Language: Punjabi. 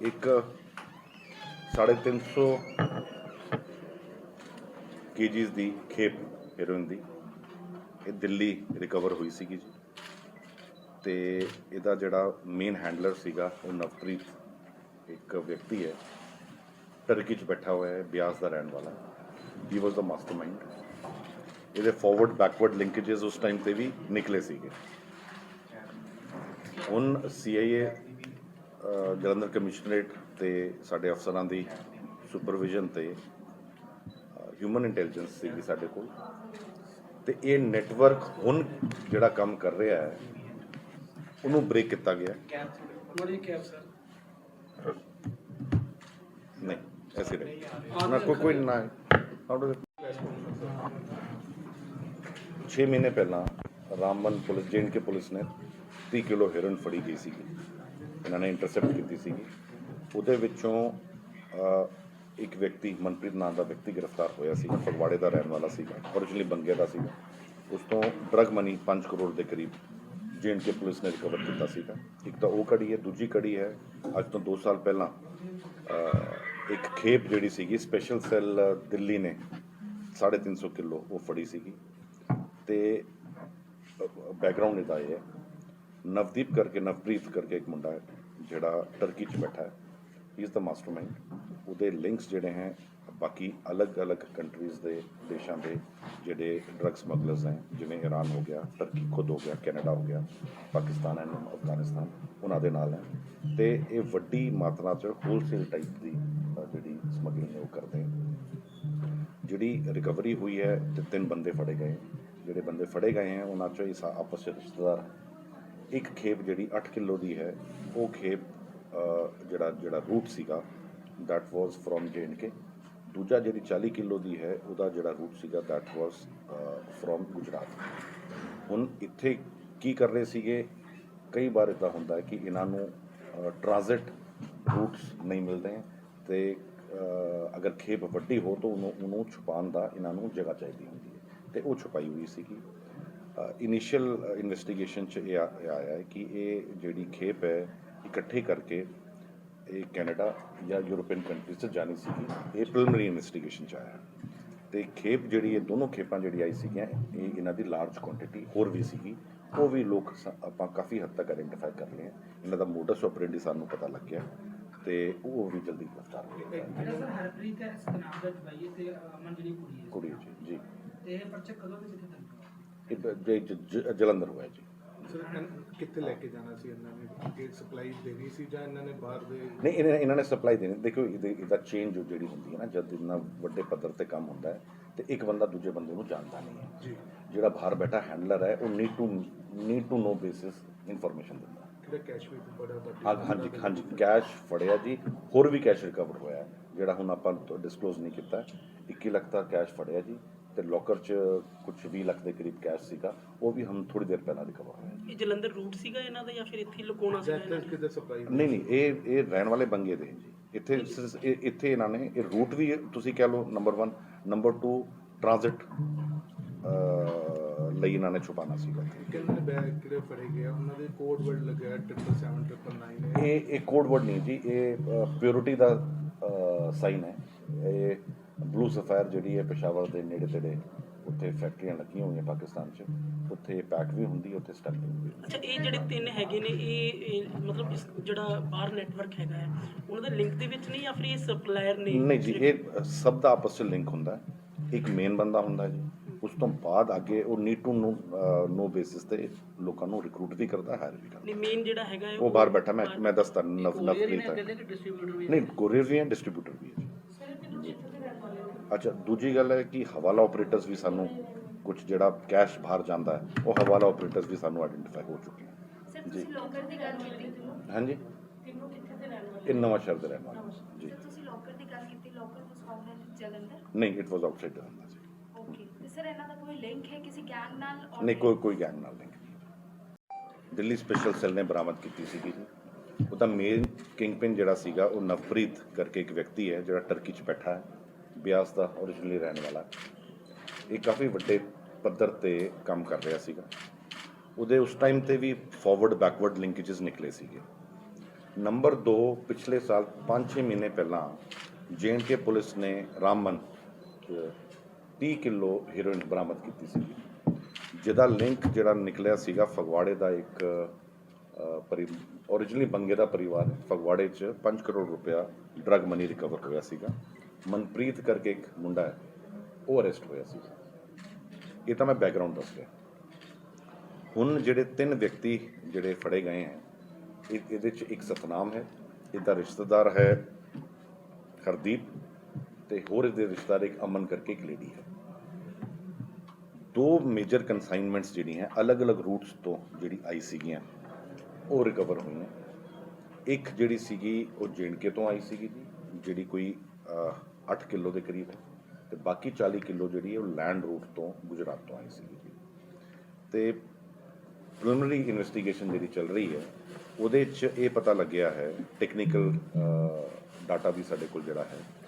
ਇੱਕ 350 ਕੇਜੀਸ ਦੀ ਖੇਪ ਹੈਰੋਇਨ ਦੀ। ਇਹ ਦਿੱਲੀ ਰਿਕਵਰ ਹੋਈ ਸੀਗੀ ਜੀ। ਤੇ ਇਹਦਾ ਜਿਹੜਾ ਮੇਨ ਹੈਂਡਲਰ ਸੀਗਾ, ਉਹ ਨਵਪ੍ਰੀਤ ਇੱਕ ਵਿਅਕਤੀ ਹੈ। ਟਰਕੀ 'ਚ ਬੈਠਾ ਹੋਇਆ ਹੈ, ਬਿਆਸ ਦਾ ਰਹਿਣ ਵਾਲਾ। ਹੀ ਵਾਸ ਦਾ ਮਾਸਟਰਮਾਈਂਡ ਇਹਦੇ ਫਾਰਵਰਡ ਬੈਕਵਰਡ ਲਿੰਕੇजेस ਉਸ ਟਾਈਮ ਤੇ ਵੀ ਨਿਕਲੇ ਸੀਗੇ। ਹੁਣ ਸੀਆਈਏ ਜਲੰਧਰ ਕਮਿਸ਼ਨਰੇਟ ਤੇ ਸਾਡੇ ਅਫਸਰਾਂ ਦੀ ਸੁਪਰਵਿਜ਼ਨ ਤੇ ਹਿਊਮਨ ਇੰਟੈਲੀਜੈਂਸ ਸੀਗੀ ਸਾਡੇ ਕੋਲ। ਤੇ ਇਹ ਨੈਟਵਰਕ ਹੁਣ ਜਿਹੜਾ ਕੰਮ ਕਰ ਰਿਹਾ ਹੈ ਉਹਨੂੰ ਬ੍ਰੇਕ ਕੀਤਾ ਗਿਆ। ਬੜੀ ਕੈਬ ਸਰ ਨਹੀਂ ਐਸੇ ਨਹੀਂ। ਨਾ ਕੋਈ ਕੋਈ ਨਾ। ਹਾਊ ਡੂ 6 ਮਹੀਨੇ ਪਹਿਲਾਂ ਰਾਮਬਨ ਪੁਲਿਸ ਜੇਨ ਕੇ ਪੁਲਿਸ ਨੇ 30 ਕਿਲੋ ਹੈਰੋਇਨ ਫੜੀ ਗਈ ਸੀਗੀ। ਇਹਨਾਂ ਨੇ ਇੰਟਰਸੈਪਟ ਕੀਤੀ ਸੀਗੀ। ਉਹਦੇ ਵਿੱਚੋਂ ਇੱਕ ਵਿਅਕਤੀ ਮਨਪ੍ਰੀਤ ਨਾਮ ਦਾ ਵਿਅਕਤੀ ਗ੍ਰਿਫਤਾਰ ਹੋਇਆ ਸੀਗਾ, ਫਗਵਾੜੇ ਦਾ ਰਹਿਣ ਵਾਲਾ ਸੀਗਾ, originally ਬੰਗੇ ਦਾ ਸੀਗਾ। ਉਸ ਤੋਂ ਡਰਗ ਮਨੀ 5 ਕਰੋੜ ਦੇ ਕਰੀਬ ਜੇਨ ਕੇ ਪੁਲਿਸ ਨੇ ਰਿਕਵਰ ਕੀਤਾ ਸੀਗਾ। ਇੱਕ ਤਾਂ ਉਹ ਕੜੀ ਹੈ, ਦੂਜੀ ਕੜੀ ਹੈ। ਅੱਜ ਤੋਂ 2 ਸਾਲ ਪਹਿਲਾਂ ਇੱਕ ਖੇਪ ਜਿਹੜੀ ਸੀਗੀ ਸਪੈਸ਼ਲ ਸੈੱਲ ਦਿੱਲੀ ਨੇ 350 ਕਿਲੋ ਉਹ ਫੜੀ ਸੀਗੀ। ਤੇ ਬੈਕਗ੍ਰਾਉਂਡ ਇਹਦਾ ਇਹ ਹੈ। ਨਵਦੀਪ ਕਰਕੇ, ਨਵਪ੍ਰੀਤ ਕਰਕੇ ਇੱਕ ਮੁੰਡਾ ਹੈ ਜਿਹੜਾ ਟਰਕੀ 'ਚ ਬੈਠਾ ਹੈ। ਹੀ ਇਜ਼ ਦਾ ਮਾਸਟਰਮਾਈਂਡ ਉਹਦੇ ਲਿੰਕਸ ਜਿਹੜੇ ਹੈ, ਬਾਕੀ ਅਲੱਗ-ਅਲੱਗ ਕੰਟਰੀਜ਼ ਦੇ ਦੇਸ਼ਾਂ ਦੇ ਜਿਹੜੇ ਡਰੱਗ ਸਮਗਲਰਸ ਹੈ, ਜਿਵੇਂ ਈਰਾਨ ਹੋ ਗਿਆ ਟਰਕੀ ਖੁਦ ਹੋ ਗਿਆ ਕੈਨੇਡਾ ਹੋ ਗਿਆ ਪਾਕਿਸਤਾਨ ਐਂਡ ਅਫਗਾਨਿਸਤਾਨ ਉਹਨਾਂ ਦੇ ਨਾਲ ਹੈ। ਤੇ ਇਹ ਵੱਡੀ ਮਾਤਰਾ 'ਚ ਹੋਲਸੇਲ ਟਾਈਪ ਦੀ ਜਿਹੜੀ ਸਮਗਲਿੰਗ ਹੈ, ਉਹ ਕਰਦੇ ਜਿਹੜੀ ਰਿਕਵਰੀ ਹੋਈ ਹੈ, ਤੇ ਤਿੰਨ ਬੰਦੇ ਫੜੇ ਗਏ। ਜਿਹੜੇ ਬੰਦੇ ਫੜੇ ਗਏ ਹੈ, ਉਹਨਾਂ ਚੋਂ ਹੀ ਆਪਸ ਵਿੱਚ ਰਿਸ਼ਤੇਦਾਰ ਇੱਕ ਖੇਪ ਜਿਹੜੀ 8 ਕਿਲੋ ਦੀ ਹੈ, ਉਹ ਖੇਪ ਜਿਹੜਾ ਜਿਹੜਾ ਰੂਟ ਸੀਗਾ, that was from ਕੇ ਦੂਜਾ ਜਿਹੜੀ 40 ਕਿਲੋ ਦੀ ਹੈ, ਉਹਦਾ ਜਿਹੜਾ ਰੂਟ ਸੀਗਾ ਦੈਟ was ਫਰੋਮ ਗੁਜਰਾਤ। ਹੁਣ ਇੱਥੇ ਕੀ ਕਰ ਰਹੇ ਸੀਗੇ? ਕਈ ਵਾਰ ਇਦਾਂ ਹੁੰਦਾ ਹੈ ਕਿ ਇਹਨਾਂ ਨੂੰ ਟ੍ਰਾਂਜ਼ਿਟ ਰੂਟਸ ਨਹੀਂ ਮਿਲਦੇ ਹੈ ਤੇ ਅਗਰ ਖੇਪ ਵੱਡੀ ਹੋ ਤਾਂ ਉਹਨੂੰ ਉਹਨੂੰ ਛੁਪਾਉਣ ਦਾ ਇਹਨਾਂ ਨੂੰ ਜਗ੍ਹਾ ਚਾਹੀਦੀ ਹੁੰਦੀ ਹੈ। ਤੇ ਉਹ ਛੁਪਾਈ ਹੋਈ ਸੀਗੀ। ਇਨੀਸ਼ੀਅਲ ਇਨਵੈਸਟੀਗੇਸ਼ਨ ਚ ਇਹ ਆ- ਇਹ ਆਇਆ ਹੈ ਕਿ ਇਹ ਜਿਹੜੀ ਖੇਪ ਹੈ ਇਕੱਠੇ ਕਰਕੇ ਇਹ ਕੈਨੇਡਾ ਜਾਂ ਯੂਰੋਪੀਅਨ ਕੰਟਰੀਜ਼ 'ਚ ਜਾਣੀ ਸੀਗੀ। ਇਹ ਪ੍ਰੀਲਿਮਿਨਰੀ ਇਨਵੈਸਟੀਗੇਸ਼ਨ ਚ ਆਇਆ। ਤੇ ਖੇਪ ਜਿਹੜੀ ਇਹ ਦੋਨੋਂ ਖੇਪਾਂ ਜਿਹੜੀ ਆਈ ਸੀਗੀਆਂ ਇਹ ਇਹਨਾਂ ਦੀ ਲਾਰਜ ਕੁਆਂਟੀਟੀ ਹੋਰ ਵੀ ਸੀਗੀ। ਉਹ ਵੀ ਲੋਕ ਸ- ਆਪਾਂ ਕਾਫੀ ਹੱਦ ਤੱਕ ਆਇਡੈਂਟੀਫਾਈ ਕਰ ਲਏ ਆ। ਇਹਨਾਂ ਦਾ ਮੋਡਸ ਆਪਰੈਂਡੀ ਸਾਨੂੰ ਪਤਾ ਲੱਗ ਗਿਆ ਤੇ ਉਹ ਵੀ ਜਲਦੀ ਗ੍ਰਿਫਤਾਰ ਹੋ ਜਿਹੜਾ ਸਰ ਹਰਪ੍ਰੀਤ ਹੈ ਦਾ ਜਵਾਈ ਹੈ ਤੇ ਅਮਨ ਜਿਹੜੀ ਕੁੜੀ ਹੈ। ਕੁੜੀ ਜੀ ਜੀ। ਤੇ ਇਹ ਪਰਚਾ ਕਦੋਂ ਤੇ ਕਿੱਥੇ ਤੱਕ ਜਲੰਧਰ ਹੋਇਆ ਜੀ। ਸਰ ਇਹਨਾਂ- ਕਿੱਥੇ ਲੈ ਕੇ ਜਾਣਾ ਸੀ ਇਹਨਾਂ ਨੇ? ਕਿ ਸਪਲਾਈ ਦੇਣੀ ਸੀ ਜਾਂ ਇਹਨਾਂ ਨੇ ਬਾਹਰ ਦੇ ਨਹੀਂ ਇਹਨਾਂ ਇਹਨਾਂ ਨੇ ਸਪਲਾਈ ਦੇਣੀ। ਦੇਖੋ ਇਹਦੇ- ਚੇਂਜ ਜਿਹੜੀ ਹੁੰਦੀ ਹੈ ਨਾ ਜਦ ਇੰਨਾ ਵੱਡੇ ਪੱਧਰ ਤੇ ਕੰਮ ਹੁੰਦਾ ਹੈ ਤੇ ਇੱਕ ਬੰਦਾ ਦੂਜੇ ਬੰਦੇ ਨੂੰ ਜਾਣਦਾ ਨਹੀਂ ਹੈ। ਜੀ। ਜਿਹੜਾ ਬਾਹਰ ਬੈਠਾ ਹੈਂਡਲਰ ਹੈ ਉਹ need to need to know basis information ਦਿੰਦਾ। ਕੈਸ਼ ਵੀ ਬੜਾ ਵੱਡੀ ਹਾਂ- ਹਾਂਜੀ ਹਾਂਜੀ ਕੈਸ਼ ਫੜਿਆ ਜੀ। ਹੋਰ ਵੀ ਕੈਸ਼ ਰਿਕਵਰ ਹੋਇਆ ਜਿਹੜਾ ਹੁਣ ਆਪਾਂ ਡਿਸਕਲੋਜ਼ ਨਹੀਂ ਕੀਤਾ। 21 ਲੱਖ ਦਾ ਕੈਸ਼ ਫੜਿਆ ਜੀ। ਤੇ ਲੋਕਰ 'ਚ ਕੁਝ 20 ਲੱਖ ਦੇ ਕਰੀਬ ਕੈਸ਼ ਸੀਗਾ ਉਹ ਵੀ ਹਮ ਥੋੜੀ ਦੇਰ ਪਹਿਲਾਂ ਰਿਕਵਰ ਹੋਇਆ। ਇਹ ਜਲੰਧਰ ਰੂਟ ਸੀਗਾ ਇਹਨਾਂ ਦਾ ਜਾਂ ਫਿਰ ਇੱਥੇ ਹੀ ਲੁਕਾਉਣਾ ਸੀਗਾ ਇਹਨਾਂ ਨੇ ਕਿਤੇ ਸਪਲਾਈ ਨਹੀਂ ਨਹੀਂ ਇਹ ਇਹ ਰਹਿਣ ਵਾਲੇ ਬੰਗੇ ਦੇ। ਜੀ ਇੱਥੇ ਸ- ਇਹ- ਇੱਥੇ ਇਹਨਾਂ ਨੇ ਇਹ ਰੂਟ ਵੀ ਤੁਸੀਂ ਕਹਿ ਲਓ ਨੰਬਰ 1 ਨੰਬਰ 2 ਟ੍ਰਾਂਜ਼ਿਟ ਲਈ ਇਹਨਾਂ ਨੇ ਛੁਪਾਣਾ ਸੀਗਾ। ਕਿੰਨੇ ਬੈਗ ਕਿਹੜੇ ਫੜੇ ਗਏ ਆ, ਉਹਨਾਂ ਦੇ ਕੋਡ ਵਰਡ ਲੱਗਿਆ 77799 ਹੈ ਇਹ। ਇਹ ਕੋਡ ਵਰਡ ਨਹੀਂ ਜੀ ਇਹ ਪਿਓਰਿਟੀ ਦਾ ਸਾਈਨ ਹੈ। ਇਹ ਬਲੂ ਸਫਾਇਰ ਜਿਹੜੀ ਹੈ ਪਸ਼ਾਵਰ ਦੇ ਨੇੜੇ ਤੇੜੇ ਉੱਥੇ ਫੈਕਟਰੀਆਂ ਲੱਗੀਆਂ ਹੋਈਆਂ ਪਾਕਿਸਤਾਨ 'ਚ। ਉੱਥੇ ਪੈਕ ਵੀ ਹੁੰਦੀ ਹੈ ਉੱਥੇ ਸਟੈਂਪਿੰਗ ਵੀ ਹੁੰਦੀ। ਹੈ। ਅੱਛਾ ਇਹ ਜਿਹੜੇ ਤਿੰਨ ਹੈਗੇ ਨੇ ਇਹ ਇਹ ਮਤਲਬ ਇਸ ਜਿਹੜਾ ਬਾਹਰ ਨੈਟਵਰਕ ਹੈਗਾ ਹੈ ਉਹਨਾਂ ਦੇ ਲਿੰਕ ਦੇ ਵਿੱਚ ਨਹੀਂ ਜਾਂ ਫਿਰ ਇਹ ਸਪਲਾਇਰ ਨੇ? ਨਹੀਂ ਜੀ ਇਹ ਸਭ ਦਾ ਆਪਸ ਵਿੱਚ ਲਿੰਕ ਹੁੰਦਾ ਹੈ। ਇੱਕ ਮੇਨ ਬੰਦਾ ਹੁੰਦਾ ਹੈ ਜੀ। ਉਸ ਤੋਂ ਬਾਅਦ ਅੱਗੇ ਉਹ need to know know basis ਤੇ ਲੋਕਾਂ ਨੂੰ ਰਿਕਰੂਟ ਵੀ ਕਰਦਾ ਹਾਇਰ ਵੀ ਕਰਦਾ। ਨਹੀਂ ਮੇਨ ਜਿਹੜਾ ਹੈਗਾ ਉਹ ਬਾਹਰ ਬੈਠਾ ਮੈਂ ਮੈਂ ਦੱਸਦਾ ਨਵ ਕੋਰੀਅਰ ਹੀ ਨਵਪ੍ਰੀਤ ਨੇ ਹੈ ਅੱਗੇ ਦੇ ਡਿਸਟ੍ਰੀਬਿਊਟਰ ਵੀ ਨਹੀਂ ਕੋਰੀਅਰ ਵੀ ਹੈ ਡਿਸਟ੍ਰੀਬਿਊਟਰ ਵੀ ਹੈ ਜੀ। ਅੱਛਾ ਦੂਜੀ ਗੱਲ ਹੈ ਕਿ ਹਵਾਲਾ ਆਪਰੇਟਰਸ ਵੀ ਸਾਨੂੰ ਕੁਝ ਜਿਹੜਾ ਕੈਸ਼ ਬਾਹਰ ਜਾਂਦਾ ਹੈ ਉਹ ਹਵਾਲਾ ਆਪਰੇਟਰਸ ਵੀ ਸਾਨੂੰ ਆਇਡੈਂਟੀਫਾਈ ਹੋ ਚੁੱਕੇ ਹਨ ਸਰ ਤੁਸੀਂ ਲੋਕਰ ਦੀ ਗੱਲ ਕੀਤੀ ਹਾਂਜੀ। ਤਿੰਨੋਂ ਕਿੱਥੇ ਦੇ ਰਹਿਣ ਵਾਲੇ? ਇਹ ਨਵਾਂ ਸ਼ਹਿਰ ਦੇ ਰਹਿਣ ਵਾਲੇ। ਜੀ। ਸਰ ਤੁਸੀਂ ਲੋਕਰ ਦੀ ਗੱਲ ਕੀਤੀ ਲੋਕਰ ਵਾਸ ਇਨ ਜਲੰਧਰ ਨਹੀਂ ਇਟ ਵਾਸ ਆਊਟਸਾਈਡ ਜਲੰਧਰ ਜੀ। ਓਕੇ ਤੇ ਸਰ ਇਹਨਾਂ ਦਾ ਕੋਈ ਲਿੰਕ ਹੈ ਕਿਸੇ ਗੈਂਗ ਨਾਲ ਨਹੀਂ ਕੋਈ ਕੋਈ ਗੈਂਗ ਨਾਲ ਨਹੀਂ। ਦਿੱਲੀ ਸਪੈਸ਼ਲ ਸੈੱਲ ਨੇ ਬਰਾਮਦ ਕੀਤੀ ਸੀਗੀ ਜੀ। ਉਹਦਾ ਮੇਨ ਕਿੰਗਪਿਨ ਜਿਹੜਾ ਸੀਗਾ ਉਹ ਨਵਪ੍ਰੀਤ ਕਰਕੇ ਇੱਕ ਵਿਅਕਤੀ ਹੈ ਜਿਹੜਾ ਟਰਕੀ 'ਚ ਬੈਠਾ ਹੈ। ਬਿਆਸ ਦਾ originally ਰਹਿਣ ਵਾਲਾ। ਇਹ ਕਾਫੀ ਵੱਡੇ ਪੱਧਰ ਤੇ ਕੰਮ ਕਰ ਰਿਹਾ ਸੀਗਾ। ਉਹਦੇ ਉਸ ਟਾਈਮ ਤੇ ਵੀ ਫਾਰਵਰਡ ਬੈਕਵਰਡ ਲਿੰਕੇजेस ਨਿਕਲੇ ਸੀਗੇ। ਨੰਬਰ 2 ਪਿਛਲੇ ਸਾਲ 5-6 ਮਹੀਨੇ ਪਹਿਲਾਂ ਕੇ ਪੁਲਿਸ ਨੇ ਰਾਮਨ 'ਚ 30 ਕਿਲੋ ਹੀਰੋਇਨ ਬਰਾਮਦ ਕੀਤੀ ਸੀ ਜਿਹਦਾ ਲਿੰਕ ਜਿਹੜਾ ਨਿਕਲਿਆ ਸੀਗਾ ਫਗਵਾੜੇ ਦਾ ਇੱਕ ਪਰਿ ਓਰੀਜਨਲੀ ਬੰਗੇ ਦਾ ਪਰਿਵਾਰ ਫਗਵਾੜੇ 'ਚ 5 ਕਰੋੜ ਰੁਪਇਆ ਡਰਗ ਮਨੀ ਰਿਕਵਰ ਹੋਇਆ ਸੀਗਾ। ਮਨਪ੍ਰੀਤ ਕਰਕੇ ਇੱਕ ਮੁੰਡਾ ਹੈ, ਉਹ ਅਰੈਸਟ ਹੋਇਆ ਸੀ। ਇਹ ਤਾਂ ਮੈਂ ਬੈਕਗ੍ਰਾਉਂਡ ਦੱਸ ਰਿਹਾ। ਹੁਣ ਜਿਹੜੇ ਤਿੰਨ ਵਿਅਕਤੀ ਜਿਹੜੇ ਫੜੇ ਗਏ ਹੈ, ਇਹ- ਇਹਦੇ 'ਚ ਇੱਕ ਸਤਨਾਮ ਹੈ, ਇਹਦਾ ਰਿਸ਼ਤੇਦਾਰ ਹੈ ਹਰਦੀਪ ਤੇ ਹੋਰ ਇਹਦੇ ਰਿਸ਼ਤੇਦਾਰ ਇੱਕ ਅਮਨ ਕਰਕੇ ਇੱਕ ਲੇਡੀ ਹੈ। ਦੋ ਮੇਜਰ ਕਨਸਾਈਨਮੈਂਟਸ ਜਿਹੜੀਆਂ ਅਲੱਗ-ਅਲੱਗ ਰੂਟਸ ਤੋਂ ਜਿਹੜੀ ਆਈ ਸੀਗੀਆਂ, ਉਹ ਰਿਕਵਰ ਹੋਈਆਂ। ਇੱਕ ਜਿਹੜੀ ਸੀਗੀ, ਉਹ ਜੇਨਕੇ ਤੋਂ ਆਈ ਸੀਗੀ ਜੀ, ਜਿਹੜੀ ਕੋਈ 8 ਕਿਲੋ ਦੇ ਕਰੀਬ ਹੈ ਤੇ ਬਾਕੀ 40 ਕਿਲੋ ਜਿਹੜੀ ਹੈ ਉਹ ਲੈਂਡ ਰੂਟ ਤੋਂ ਗੁਜਰਾਤ ਤੋਂ ਆਈ ਸੀਗੀ ਜੀ। ਤੇ ਪ੍ਰੀਲਿਮਿਨਰੀ ਇਨਵੈਸਟੀਗੇਸ਼ਨ ਜਿਹੜੀ ਚੱਲ ਰਹੀ ਹੈ, ਉਹਦੇ 'ਚ ਇਹ ਪਤਾ ਲੱਗਿਆ ਹੈ ਟੈਕਨੀਕਲ ਡਾਟਾ ਵੀ ਸਾਡੇ ਕੋਲ ਜਿਹੜਾ ਹੈ।